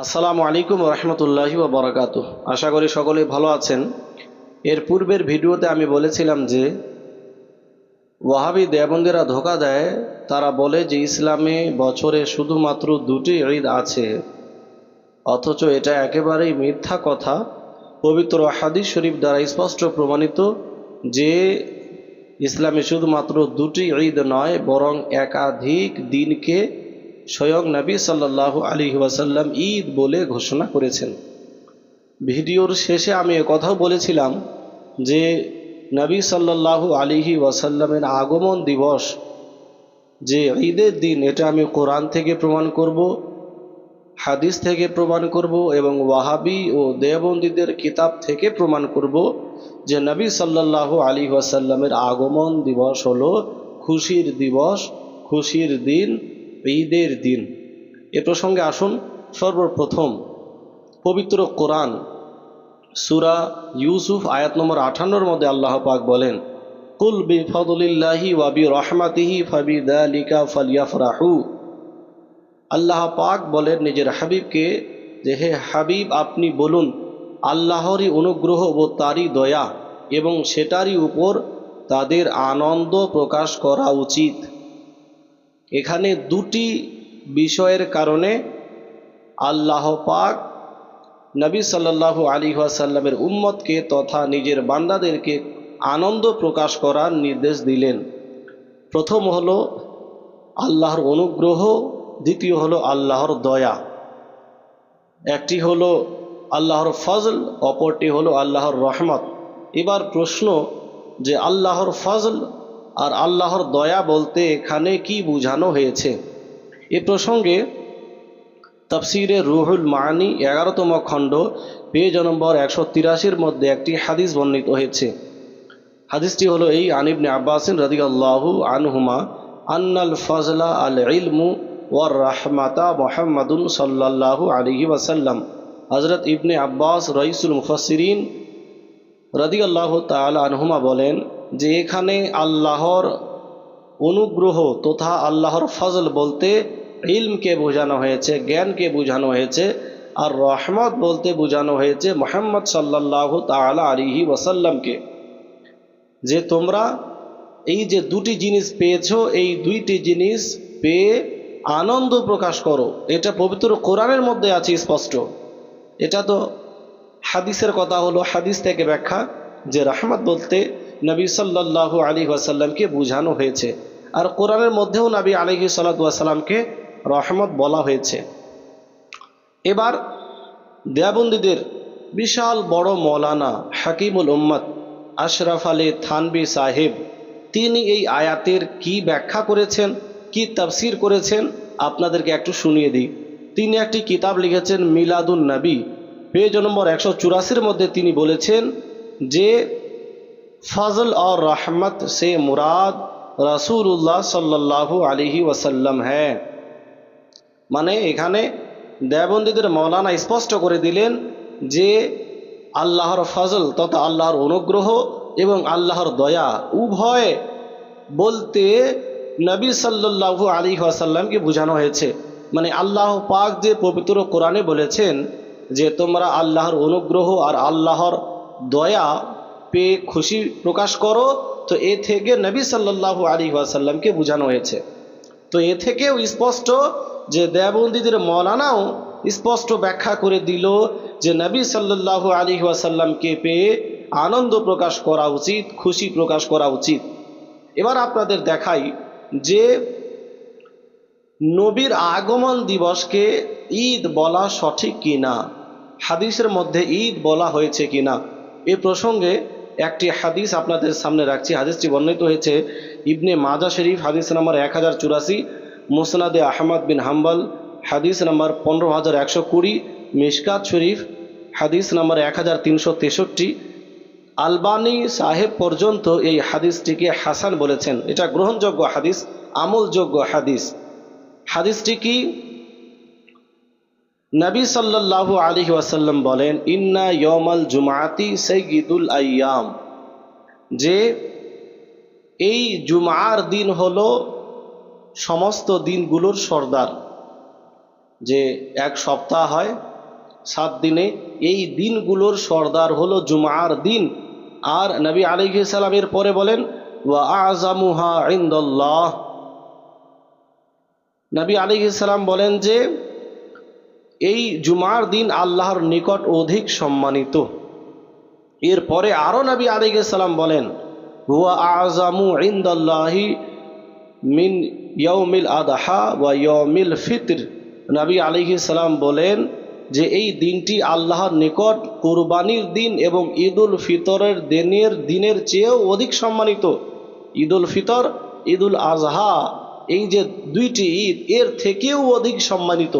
আসসালামু আলাইকুম রহমতুল্লাহি বরাকাত আশা করি সকলেই ভালো আছেন। এর পূর্বের ভিডিওতে আমি বলেছিলাম যে, ওয়াহাবি দেবন্দেরা ধোকা দেয়। তারা বলে যে, ইসলামে বছরে শুধুমাত্র দুটি ঈদ আছে। অথচ এটা একেবারেই মিথ্যা কথা। পবিত্র হাদিস শরীফ দ্বারা স্পষ্ট প্রমাণিত যে, ইসলামে শুধুমাত্র দুটি ঈদ নয়, বরং একাধিক দিনকে স্বয়ং নবী সাল্লাহ আলী ওয়াসাল্লাম ঈদ বলে ঘোষণা করেছেন। ভিডিওর শেষে আমি কথাও বলেছিলাম যে নবী সাল্লাল্লাহু আলিহি ওয়াসাল্লামের আগমন দিবস যে ঈদের দিন, এটা আমি কোরআন থেকে প্রমাণ করব, হাদিস থেকে প্রমাণ করব এবং ওয়াহাবি ও দেবন্দীদের কিতাব থেকে প্রমাণ করব যে নবী সাল্লাল্লাহু আলী ওয়াসাল্লামের আগমন দিবস হলো খুশির দিবস, খুশির দিন ঈদের দিন। এ প্রসঙ্গে আসুন, সর্বপ্রথম পবিত্র কোরআন, সুরা ইউসুফ, আয়াত নম্বর আঠান্নর মধ্যে আল্লাহ পাক বলেন, কুল বি ফদলিল্লাহি ওয়াবি রহমাতিহি ফাবি দালিকা ফালিয়াফরাহু। আল্লাহ পাক বলেন নিজের হাবিবকে যে, হে হাবিব, আপনি বলুন, আল্লাহরই অনুগ্রহ ও তারই দয়া এবং সেটারই উপর তাদের আনন্দ প্রকাশ করা উচিত। এখানে দুটি বিষয়ের কারণে আল্লাহ পাক নবী সাল্লাল্লাহু আলী ওয়াসাল্লামের উম্মতকে তথা নিজের বান্দাদেরকে আনন্দ প্রকাশ করার নির্দেশ দিলেন। প্রথম হলো আল্লাহর অনুগ্রহ, দ্বিতীয় হলো আল্লাহর দয়া। একটি হলো আল্লাহর ফজল, অপরটি হলো আল্লাহর রহমত। এবার প্রশ্ন যে আল্লাহর ফজল আর আল্লাহর দয়া বলতে এখানে কি বোঝানো হয়েছে? এ প্রসঙ্গে তফসিরে রুহুল মানি এগারোতম খণ্ড, পেজ নম্বর একশো তিরাশির মধ্যে একটি হাদিস বর্ণিত হয়েছে। হাদিসটি হলো এই আনিবনে আব্বাসিন রদি আল্লাহু আনহুমা, আন্নাল ফজলা আল ইলমু ওয়ার রাহমাতা মোহাম্মদুন সাল্লাল্লাহু আলিহি ওয়াসাল্লাম। হজরত ইবনে আব্বাস রইসুল মুফসিরিন রদি আল্লাহ তাল আনহুমা বলেন যে এখানে আল্লাহর অনুগ্রহ তথা আল্লাহর ফজল বলতে ইলমকে বোঝানো হয়েছে, জ্ঞানকে বোঝানো হয়েছে, আর রহমত বলতে বোঝানো হয়েছে মোহাম্মদ সাল্লাহ তালা আলিহি ওয়াসাল্লামকে। যে তোমরা এই যে দুটি জিনিস পেয়েছ, এই দুইটি জিনিস পেয়ে আনন্দ প্রকাশ করো। এটা পবিত্র কোরআনের মধ্যে আছে স্পষ্ট। এটা তো হাদিসের কথা হলো, হাদিস থেকে ব্যাখ্যা যে রহমত বলতে নবী সাল্লাহ আলী ওয়াসাল্লামকে বোঝানো হয়েছে। আর কোরআনের মধ্যেও নবী আলহি সাল্লাতামকে রহমত বলা হয়েছে। এবার দেয়াবন্দীদের বিশাল বড় মৌলানা হাকিমুল উম্মদ আশরাফ আলী থানবি সাহেব, তিনি এই আয়াতের কি ব্যাখ্যা করেছেন, কি তাফসির করেছেন, আপনাদেরকে একটু শুনিয়ে দিই। তিনি একটি কিতাব লিখেছেন মিলাদুন নবী। পেজ নম্বর একশো চুরাশির মধ্যে তিনি বলেছেন যে ফজল और रहमत से मुराद রসুল্লাহ সাল্লাহ আলিহি ওয়াসাল্লাম হ্যাঁ মানে এখানে দেবন্দীদের মৌলানা স্পষ্ট করে দিলেন যে আল্লাহর ফজল তথা আল্লাহর অনুগ্রহ এবং আল্লাহর দয়া উভয় বলতে নবী সাল্লাহু আলী ওয়াসাল্লামকে বোঝানো হয়েছে মানে আল্লাহ পাক যে পবিত্র কোরআনে বলেছেন যে তোমরা আল্লাহর অনুগ্রহ আর আল্লাহর দয়া পেয়ে খুশি প্রকাশ করো। তো এ থেকে নবী সাল্লাহু আলী ওয়াসাল্লামকে বোঝানো হয়েছে। তো এ থেকেও স্পষ্ট যে দেবন্দীদের মৌলানাও স্পষ্ট ব্যাখ্যা করে দিল যে নবী সাল্লাহু আলী ওয়াসাল্লামকে পেয়ে আনন্দ প্রকাশ করা উচিত, খুশি প্রকাশ করা উচিত। এবার আপনাদের দেখাই যে নবীর আগমন দিবসকে ঈদ বলা সঠিক কি না হাদিসের মধ্যে ঈদ বলা হয়েছে কি না এ প্রসঙ্গে একটি হাদিস আপনাদের সামনে রাখছি। হাদিসটি বর্ণিত হয়েছে ইবনে মাজা শরীফ, হাদিস নাম্বার এক হাজার চুরাশি, মুসনাদে আহমদ বিন হাম্বাল, হাদিস নাম্বার পনেরো হাজার একশো কুড়ি, মিশকাত শরীফ, হাদিস নাম্বার এক হাজার তিনশো তেষট্টি। আলবানি সাহেব পর্যন্ত এই হাদিসটিকে হাসান বলেছেন। এটা গ্রহণযোগ্য হাদিস, আমলযোগ্য হাদিস। হাদিসটি কি? নবী সাল্লাল্লাহু আলী ওয়াসাল্লাম বলেন, ইন্না ইয়মাল জুমাতি সৈগিদুল আয়াম যে এই জুমার দিন হল সমস্ত দিনগুলোর সর্দার। যে এক সপ্তাহ হয়, সাত দিনে এই দিনগুলোর সর্দার হলো জুমার দিন। আর নবী আলিহি সালামের পরে বলেন, ওয়া আজামুহা ইন্দল্লাহ। নবী আলিহি সালাম বলেন যে এই জুমার দিন আল্লাহর নিকট অধিক সম্মানিত। এরপরে আরও নবী আলিহি সালাম বলেন, হুয়া আজামু ইন্দাল্লাহি মিন ইয়ৌমিল আদাহা ওয়া ইয়ৌমিল ফিতর। নবী আলিহি সালাম বলেন যে, এই দিনটি আল্লাহর নিকট কুরবানির দিন এবং ঈদ উল ফিতরের দিনের দিনের চেয়েও অধিক সম্মানিত। ঈদ উল ফিতর ঈদ উল আজহা এই যে দুইটি ঈদ, এর থেকেও অধিক সম্মানিত।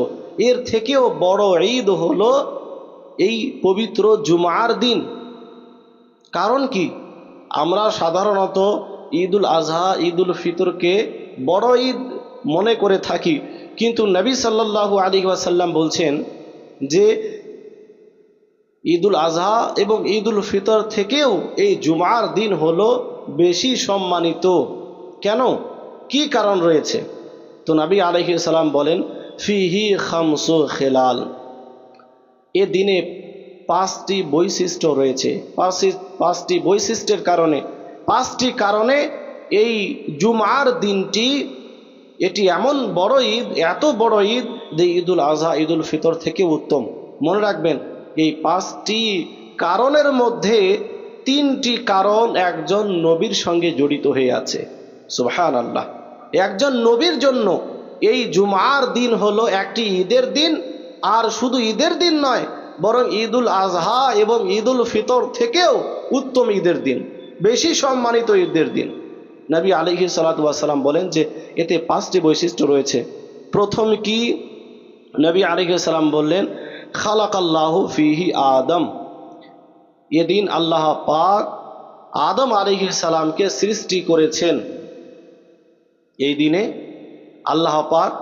এর থেকেও বড় ঈদ হলো এই পবিত্র জুমার দিন। কারণ কি? আমরা সাধারণত ঈদ উল আজহা, ঈদুল ফিতরকে বড় ঈদ মনে করে থাকি। কিন্তু নবী সাল্লাল্লাহু আলী ওয়াসাল্লাম বলছেন যে, ঈদুল আজহা এবং ঈদুল ফিতর থেকেও এই জুমার দিন হলো বেশি সম্মানিত। কেন? কি কারণ রয়েছে? তো নবী আলহি সাল্লাম বলেন ফিহি খামসু খেলাল। এ দিনে পাঁচটি বৈশিষ্ট্য রয়েছে। পাঁচটি বৈশিষ্ট্যের কারণে, পাঁচটি কারণে এই জুমার দিনটি, এটি এমন বড় ঈদ, এত বড় ঈদ যে ঈদুল আজহা, ঈদুল ফিতর থেকে উত্তম। মনে রাখবেন, এই পাঁচটি কারণের মধ্যে তিনটি কারণ একজন নবীর সঙ্গে জড়িত হয়ে আছে। সুবহান আল্লাহ একজন নবীর জন্য এই জুমার দিন হলো একটি ঈদের দিন, আর শুধু ঈদের দিন নয়, বরং ঈদুল আজহা এবং ঈদুল ফিতর থেকেও উত্তম ঈদের দিন, বেশি সম্মানিত ঈদের দিন। নবী আলিহি সালাতাম বলেন যে, এতে পাঁচটি বৈশিষ্ট্য রয়েছে। প্রথম কি? নবী আলিহি সালাম বললেন খালাক আল্লাহ ফিহি আদম। এদিন আল্লাহ পাক আদম আলিহি সালামকে সৃষ্টি করেছেন। এই দিনে আল্লাহ পাক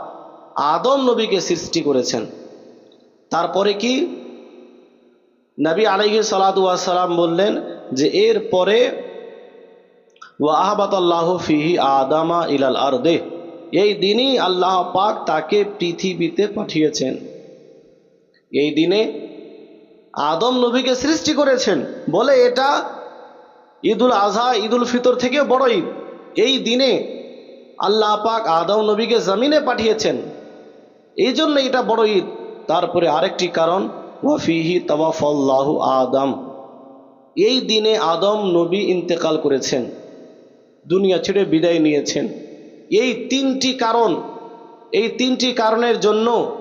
আদম নবীকে সৃষ্টি করেছেন। তারপরে কি? নবী আলিহি সালাম বললেন যে এর পরে ওয়াহাবাত ফিহি আদামা ইলাল আরদে। এই দিনই আল্লাহ পাক তাকে পৃথিবীতে পাঠিয়েছেন। এই দিনে আদম নবীকে সৃষ্টি করেছেন। বলে এটা ঈদুল আজহা, ঈদুল ফিতর থেকেও বড় ঈদ। এই দিনে আল্লাহ পাক আদম নবীকে জমিনে পাঠিয়েছেন। এই জন্য এটা বড় ঈদ। তারপরে আরেকটি কারণ ওয়াফিহি তওয়াফল্লাহু আদম। এই দিনে আদম নবী ইন্তেকাল করেছেন। দুনিয়া ছেড়ে বিদায় নিয়েছেন। এই তিনটি কারণ, এই তিনটি কারণের জন্য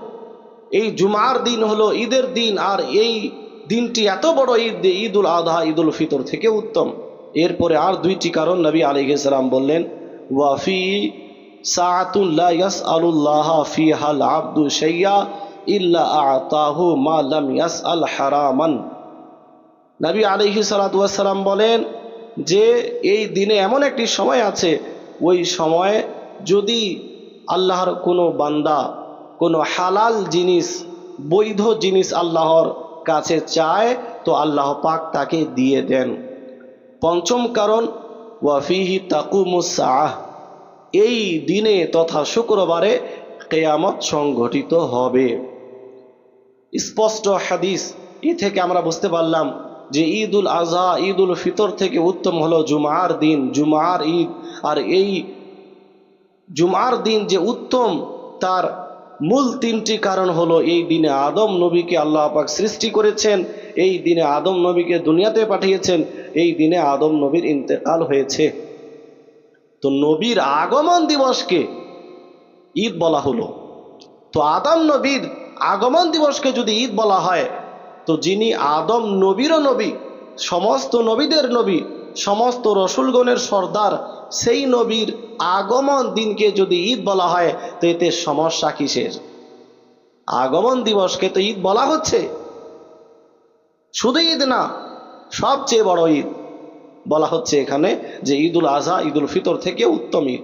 এই জুমার দিন হলো ঈদের দিন, আর এই দিনটি এত বড় ঈদ ঈদ উল আধা ঈদ উল ফিতর থেকে উত্তম। এরপরে আর দুইটি কারণ নবী আলিহাম বললেন ওয়াফি সাআতুল্লাহ ইয়াস আলুল্লাহ ফি হাল আব্দু সাইয়া ইল্লা আতাহু মা লাম ইয়াস আল হারামান। নবী আলিহি সালাতাম বলেন যে এই দিনে এমন একটি সময় আছে, ওই সময়ে যদি আল্লাহর কোনো বান্দা, কোনো হালাল জিনিস, বৈধ জিনিস আল্লাহর কাছে চায়, তো আল্লাহ পাক তাকে দিয়ে দেন। পঞ্চম কারণ ওয়াফিহি তাকুমুসাহ এই দিনে তথা শুক্রবারে কেয়ামত সংঘটিত হবে। স্পষ্ট হাদিস, এ থেকে আমরা বুঝতে পারলাম যে ঈদ উল আজহা ঈদ উল ফিতর থেকে উত্তম হলো জুমার দিন, জুমার ঈদ। আর এই জুমার দিন যে উত্তম, তার মূল তিনটি কারণ হলো এই দিনে আদম নবীকে আল্লাহ পাক সৃষ্টি করেছেন, এই দিনে আদম নবীকে দুনিয়াতে পাঠিয়েছেন, এই দিনে আদম নবীর ইন্তেকাল হয়েছে। তো নবীর আগমন দিবসকে ঈদ বলা হলো। তো আদম নবীর আগমন দিবসকে যদি ঈদ বলা হয়, তো যিনি আদম নবীরও নবী, সমস্ত নবীদের নবী সমস্ত রসুলগণের সর্দার সেই নবীর আগমন দিনকে যদি ঈদ বলা হয়, তো এতে সমস্যা কিসের? আগমন দিবসকে তো ঈদ বলা হচ্ছে। শুধু ঈদ না, সবচেয়ে বড় ঈদ বলা হচ্ছে এখানে যে ঈদুল আজহা, ঈদুল ফিতর থেকে উত্তম ঈদ।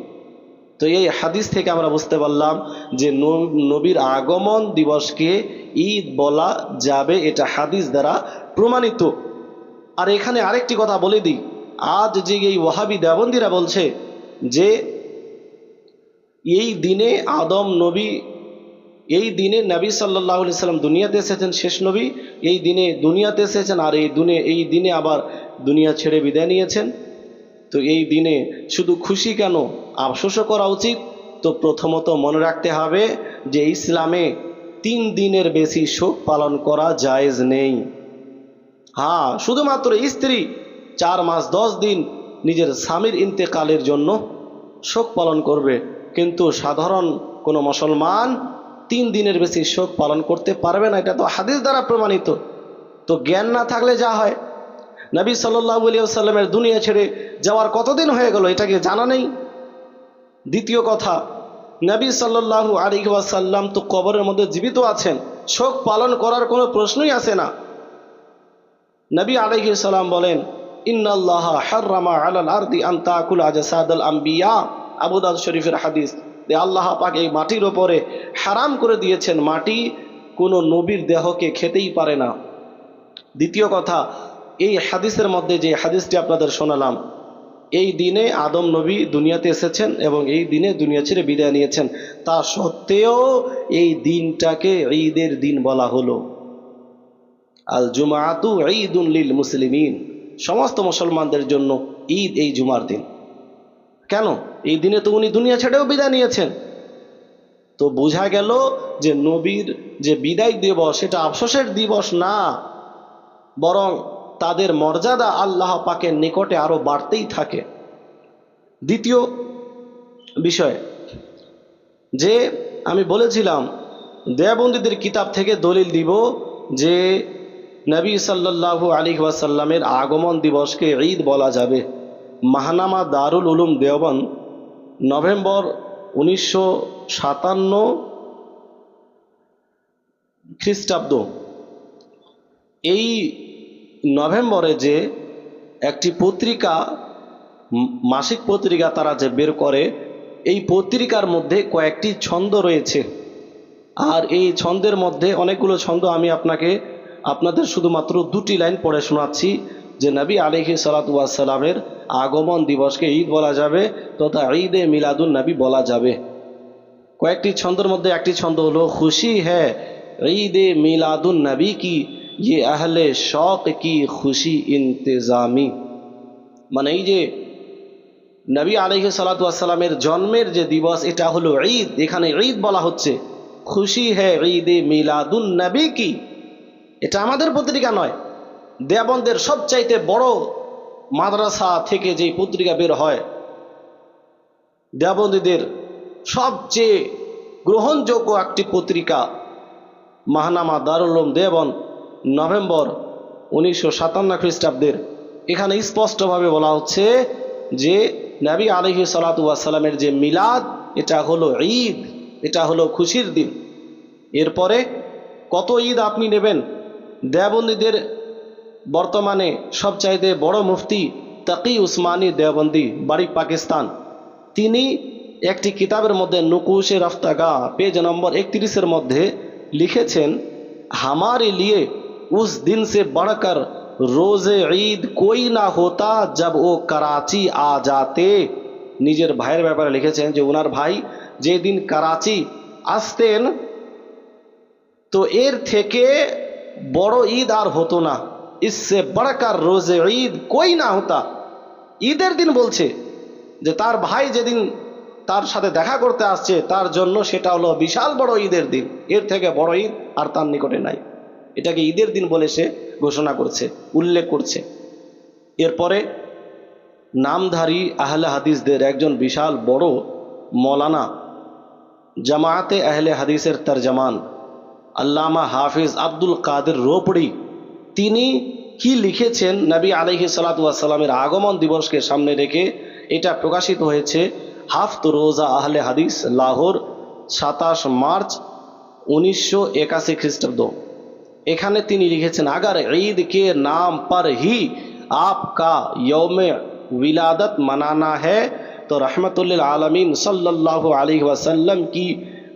তো এই হাদিস থেকে আমরা বুঝতে পারলাম যে নবীর আগমন দিবসকে ঈদ বলা যাবে, এটা হাদিস দ্বারা প্রমাণিত। আর এখানে আরেকটি কথা বলে দিই। আজ যে এই ওয়াহাবি দেবন্দিরা বলছে যে এই দিনে আদম নবী, এই দিনে নবী সাল্লাহ সাল্লাম দুনিয়াতে এসেছেন, শেষ নবী, এই দিনে দুনিয়াতে এসেছেন আর এই দিনে এই দিনে আবার দুনিয়া ছেড়ে বিদায় নিয়েছেন। তো এই দিনে শুধু খুশি কেন? আফসোসও করা উচিত। তো প্রথমত মনে রাখতে হবে যে ইসলামে তিন দিনের বেশি শোক পালন করা জায়েজ নেই। হ্যাঁ শুধুমাত্র স্ত্রী চার মাস, দশ দিন নিজের স্বামীর ইন্তেকালের জন্য শোক পালন করবে। কিন্তু সাধারণ কোনো মুসলমান তিন দিনের বেশি শোক পালন করতে পারবে না। এটা তো হাদিস দ্বারা প্রমাণিত। তো জ্ঞান না থাকলে যা হয়। নবী সাল্লাহ সাল্লামের দুনিয়া ছেড়ে যাওয়ার কতদিন হয়ে গেল এটাকে জানা নেই? দ্বিতীয় কথা, নবী সাল্লাল্লাহু আলাইহি ওয়াসাল্লাম তো কবরের মধ্যে জীবিত আছেন। শোক পালন করার কোনো প্রশ্নই আসে না। নবী আলাইহি সালাম বলেন ইন্নাল্লাহ হাররামা আলাল আরদি আন তাকুল আজাসাদাল আম্বিয়া আবু শরীফের হাদিস আল্লাহ পাক এই মাটির ওপরে হারাম করে দিয়েছেন মাটি, কোনো নবীর দেহকে খেতেই পারে না। দ্বিতীয় কথা, এই হাদিসের মধ্যে যে হাদিসটি আপনাদের শোনালাম, এই দিনে আদম নবী দুনিয়াতে এসেছেন এবং এই দিনে দুনিয়া ছেড়ে বিদায় নিয়েছেন। তা সত্ত্বেও এই দিনটাকে ঈদের দিন বলা হলো। আল জুমাতু ঈদুন লিল মুসলিমিন। সমস্ত মুসলমানদের জন্য ঈদ এই জুমার দিন। কেন? এই দিনে তো উনি দুনিয়া ছেড়েও বিদায় নিয়েছেন। তো বোঝা গেল যে নবীর যে বিদায় দিবস, সেটা আফসোসের দিবস না, বরং তাদের মর্যাদা আল্লাহ পাকের নিকটে আরও বাড়তেই থাকে। দ্বিতীয় বিষয়, যে আমি বলেছিলাম, দেয়াবন্দীদের কিতাব থেকে দলিল দিব যে নবী সাল্লাল্লাহু আলী ওয়াসাল্লামের আগমন দিবসকে ঈদ বলা যাবে। মাহনামা দারুল উলুম দেওবন নভেম্বর উনিশশো সাতান্ন খ্রিস্টাব্দ। এই নভেম্বরে যে একটি পত্রিকা, মাসিক পত্রিকা তারা যে বের করে, এই পত্রিকার মধ্যে কয়েকটি ছন্দ রয়েছে। আর এই ছন্দের মধ্যে অনেকগুলো ছন্দ আমি আপনাকে আপনাদের শুধুমাত্র দুটি লাইন পড়ে শোনাচ্ছি, যে নবী আলিহি সালাতামের আগমন দিবসকে ঈদ বলা যাবে, তথা ঈদে মিলাদুল নবী বলা যাবে। কয়েকটি ছন্দের মধ্যে একটি ছন্দ হলো, খুশি হ্যাঁ এ মিলাদুল নবী কি ইয়ে আহলে শখ কি খুশি ইন্তেজামি? মানে এই যে নবী আলহি সালাতামের জন্মের যে দিবস, এটা হলো ঈদ। এখানে ঈদ বলা হচ্ছে, খুশি হ্যাঁ ঈদে মিলাদুল নবী কি এটা আমাদের পত্রিকা নয়। দেবনদের সবচাইতে বড় মাদ্রাসা থেকে যে পত্রিকা বের হয় দেবন্দীদের সবচেয়ে গ্রহণযোগ্য একটি পত্রিকা মাহনামা দারুলম দেবন নভেম্বর উনিশশো সাতান্ন খ্রিস্টাব্দের। এখানে স্পষ্টভাবে বলা হচ্ছে যে, নবী আলহি সালাতামের যে মিলাদ, এটা হলো ঈদ, এটা হলো খুশির দিন। এরপরে কত ঈদ আপনি নেবেন? দেবন্দীদের বর্তমানে সবচাইতে বড় মুফতি তাকি উসমানী দেওবন্দি, বাড়ি পাকিস্তান। তিনি একটি কিতাবের মধ্যে নুকুশে রফতাগা, পেজ নম্বর একত্রিশের মধ্যে লিখেছেন, হামারে লিয়ে উস দিন সে বড়কর রোজে ঈদ কই না হতা জব ও করাচি আ যাতে। নিজের ভাইয়ের ব্যাপারে লিখেছেন যে ওনার ভাই যেদিন করাচি আসতেন, তো এর থেকে বড় ঈদ আর হতো না। ইসসে বড়কার রোজে ঈদ কই না হতা। ঈদের দিন বলছে যে তার ভাই যেদিন তার সাথে দেখা করতে আসছে, তার জন্য সেটা হলো বিশাল বড় ঈদের দিন। এর থেকে বড় ঈদ আর তার নিকটে নাই। এটাকে ঈদের দিন বলে সে ঘোষণা করছে, উল্লেখ করছে। এরপরে নামধারী আহলে হাদিসদের একজন বিশাল বড় মৌলানা জামায়াতে আহলে হাদিসের তরজমান আল্লামা হাফিজ আব্দুল কাদের রোপড়ি তিনি কি লিখেছেন নবী আলহি সালাতামের আগমন দিবসকে সামনে রেখে এটা প্রকাশিত হয়েছে হাফত রোজা আহলে হাদিস লাহোর সাতাশ মার্চ উনিশশো একাশি খ্রিস্টাব্দ এখানে তিনি লিখেছেন আগার ঈদ के नाम पर ही आपका यौम विलादत मनाना है तो रहमतुल्लिल आलमीन सल्लल्लाहु अलैहि वसल्लम की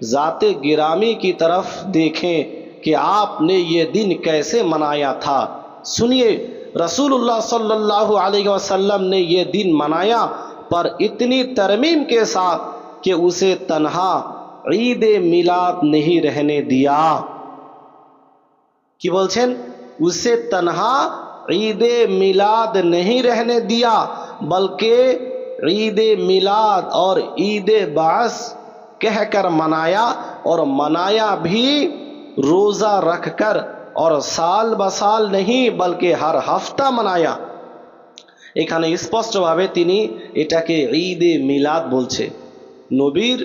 ذات گرامی کی طرف دیکھیں کہ آپ نے یہ دن کیسے منایا تھا۔ سنیے، رسول اللہ صلی اللہ علیہ وسلم نے یہ دن منایا پر اتنی ترمیم کے ساتھ کہ اسے تنہا عید میلاد نہیں رہنے دیا۔ کی بولছেন اسے تنہا عید میلاد نہیں رہنے دیا، بلکہ عید میلاد اور عید بعث कहकर मनाया और मनाया भी रोज़ा रखकर और साल बसाल नहीं बल्कि हर हफ्ता मनाया এখানে স্পষ্টভাবে তিনি এটাকে ঈদে মিলাদ বলছে নবীর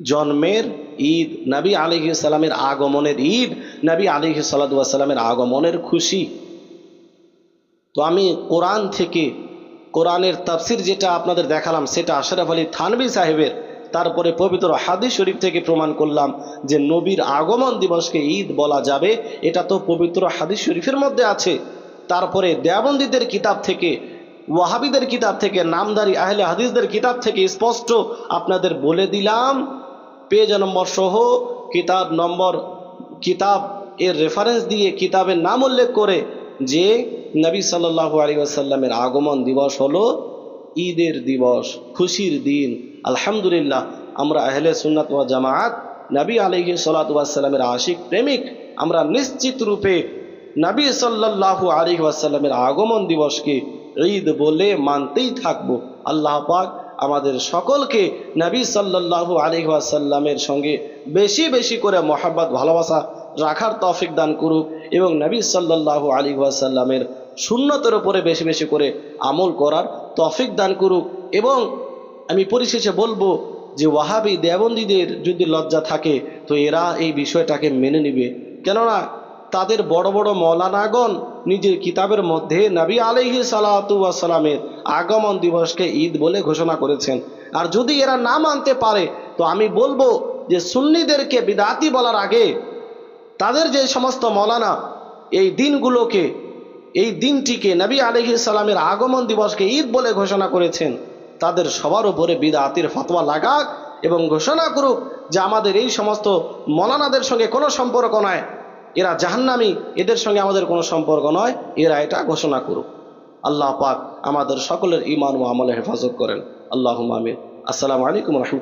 জন্মের ঈদ নবী আলিহি সালামের আগমনের ঈদ নবী আলিহি সাল্লামের আগমনের খুশি তো আমি কোরআন থেকে কোরআনের তাফসির যেটা আপনাদের দেখালাম সেটা আশরাফ আলী থানবী সাহেবের তারপরে পবিত্র হাদিস শরীফ থেকে প্রমাণ করলাম যে নবীর আগমন দিবসকে ঈদ বলা যাবে। এটা তো পবিত্র হাদিস শরীফের মধ্যে আছে। তারপরে দেয়াবন্দীদের কিতাব থেকে, ওয়াহাবিদের কিতাব থেকে, নামদারি আহলে হাদিসদের কিতাব থেকে স্পষ্ট আপনাদের বলে দিলাম। পেজ নম্বর সহ কিতাব নম্বর, কিতাব এর রেফারেন্স দিয়ে কিতাবের নাম উল্লেখ করে যে নবী সাল্লাল্লাহু আলী আসাল্লামের আগমন দিবস হলো ঈদের দিবস, খুশির দিন। আলহামদুলিল্লাহ, আমরা আহলে সুন্নাত ওয়া জামায়াত নবী আলহি সাল্লাতামের আশিক প্রেমিক, আমরা নিশ্চিত রূপে নবী সাল্লাল্লাহু আলী ওয়াসাল্লামের আগমন দিবসকে ঈদ বলে মানতেই থাকব। আল্লাহ পাক আমাদের সকলকে নবী সাল্লাল্লাহু আলী ওয়াসাল্লামের সঙ্গে বেশি বেশি করে মহাব্বত, ভালোবাসা রাখার তৌফিক দান করুক এবং নবী সাল্লাল্লাহু আলী ওয়াসাল্লামের শূন্যতের উপরে বেশি বেশি করে আমল করার তৌফিক দান করুক এবং আমি পরিশেষে বলব যে ওয়াহাবি দেবন্দীদের যদি লজ্জা থাকে, তো এরা এই বিষয়টাকে মেনে নিবে। কেননা তাদের বড় বড় মৌলানাগণ নিজের কিতাবের মধ্যে নবী আলহি সালাতামের আগমন দিবসকে ঈদ বলে ঘোষণা করেছেন। আর যদি এরা না মানতে পারে, তো আমি বলব যে সুন্নিদেরকে বিদাতি বলার আগে তাদের যে সমস্ত মৌলানা, এই দিনগুলোকে, এই দিনটিকে নবী আলহি সালামের আগমন দিবসকে ঈদ বলে ঘোষণা করেছেন। তাদের সবার উপরে বিদাতির ফতোয়া লাগাক এবং ঘোষণা করুক যে আমাদের এই সমস্ত মলানাদের সঙ্গে কোনো সম্পর্ক নয় এরা জাহান্নামি, এদের সঙ্গে আমাদের কোনো সম্পর্ক নয়। এরা এটা ঘোষণা করুক। আল্লাহ পাক আমাদের সকলের ইমান ও আমলে হেফাজত করেন। আল্লাহ আমিন। আসসালামু আলাইকুম রহমতুল্লাহ।